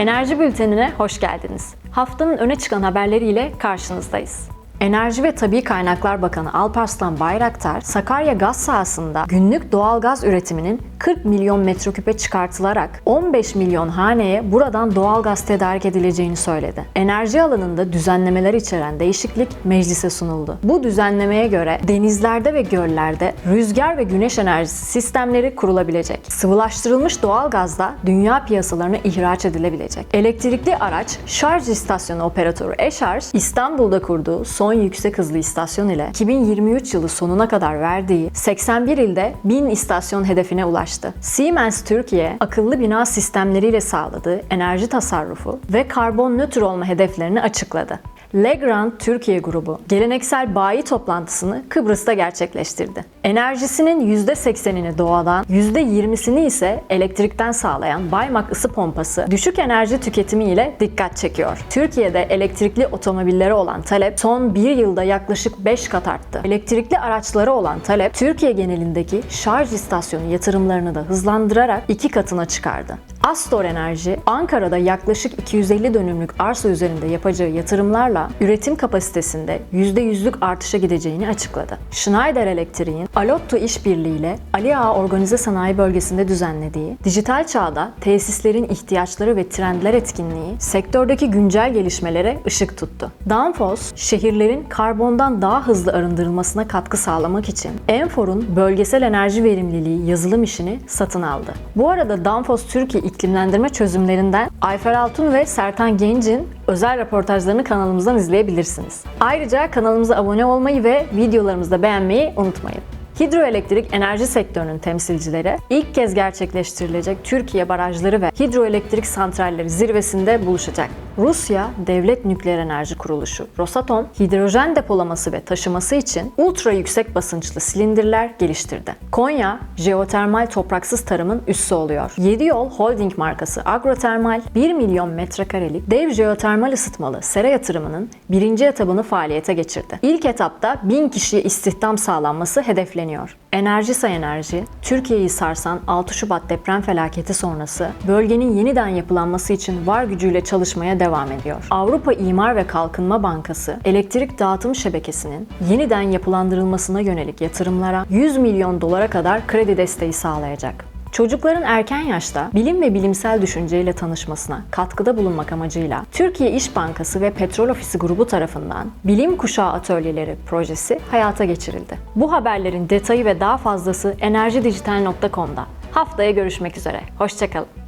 Enerji Bülteni'ne hoş geldiniz. Haftanın öne çıkan haberleriyle karşınızdayız. Enerji ve Tabi Kaynaklar Bakanı Alparslan Bayraktar, Sakarya gaz sahasında günlük doğal gaz üretiminin 40 milyon metreküpe çıkartılarak 15 milyon haneye buradan doğal gaz tedarik edileceğini söyledi. Enerji alanında düzenlemeler içeren değişiklik meclise sunuldu. Bu düzenlemeye göre denizlerde ve göllerde rüzgar ve güneş enerjisi sistemleri kurulabilecek. Sıvılaştırılmış doğal gaz da dünya piyasalarına ihraç edilebilecek. Elektrikli araç şarj istasyonu operatörü Eşarj, İstanbul'da kurduğu son yüksek hızlı istasyon ile 2023 yılı sonuna kadar verdiği 81 ilde 1000 istasyon hedefine ulaştı. Siemens Türkiye, akıllı bina sistemleriyle sağladığı enerji tasarrufu ve karbon nötr olma hedeflerini açıkladı. Legrand Türkiye grubu geleneksel bayi toplantısını Kıbrıs'ta gerçekleştirdi. Enerjisinin %80'ini doğadan, %20'sini ise elektrikten sağlayan Baymak ısı pompası düşük enerji tüketimi ile dikkat çekiyor. Türkiye'de elektrikli otomobillere olan talep son bir yılda yaklaşık 5 kat arttı. Elektrikli araçlara olan talep Türkiye genelindeki şarj istasyonu yatırımlarını da hızlandırarak iki katına çıkardı. Astor Enerji, Ankara'da yaklaşık 250 dönümlük arsa üzerinde yapacağı yatırımlarla üretim kapasitesinde %100'lük artışa gideceğini açıkladı. Schneider Elektrik'in Alotto işbirliği ile Ali Ağa Organize Sanayi Bölgesi'nde düzenlediği dijital çağda tesislerin ihtiyaçları ve trendler etkinliği sektördeki güncel gelişmelere ışık tuttu. Danfoss, şehirlerin karbondan daha hızlı arındırılmasına katkı sağlamak için Enfor'un bölgesel enerji verimliliği yazılım işini satın aldı. Bu arada Danfoss Türkiye iklimlendirme çözümlerinden Ayfer Altun ve Sertan Genc'in özel röportajlarını kanalımızdan izleyebilirsiniz. Ayrıca kanalımıza abone olmayı ve videolarımızı da beğenmeyi unutmayın. Hidroelektrik enerji sektörünün temsilcileri ilk kez gerçekleştirilecek Türkiye barajları ve hidroelektrik santralleri zirvesinde buluşacak. Rusya Devlet Nükleer Enerji Kuruluşu Rosatom hidrojen depolaması ve taşıması için ultra yüksek basınçlı silindirler geliştirdi. Konya jeotermal topraksız tarımın üssü oluyor. 7 Yol Holding markası Agrotermal 1 milyon metrekarelik dev jeotermal ısıtmalı sera yatırımının birinci etabını faaliyete geçirdi. İlk etapta 1000 kişiye istihdam sağlanması hedefleniyor. Enerjisa Enerji, Türkiye'yi sarsan 6 Şubat deprem felaketi sonrası bölgenin yeniden yapılanması için var gücüyle çalışmaya devam ediyor. Avrupa İmar ve Kalkınma Bankası, elektrik dağıtım şebekesinin yeniden yapılandırılmasına yönelik yatırımlara 100 milyon dolara kadar kredi desteği sağlayacak. Çocukların erken yaşta bilim ve bilimsel düşünceyle tanışmasına katkıda bulunmak amacıyla Türkiye İş Bankası ve Petrol Ofisi grubu tarafından Bilim Kuşağı Atölyeleri projesi hayata geçirildi. Bu haberlerin detayı ve daha fazlası enerjidijital.com'da. Haftaya görüşmek üzere. Hoşçakalın.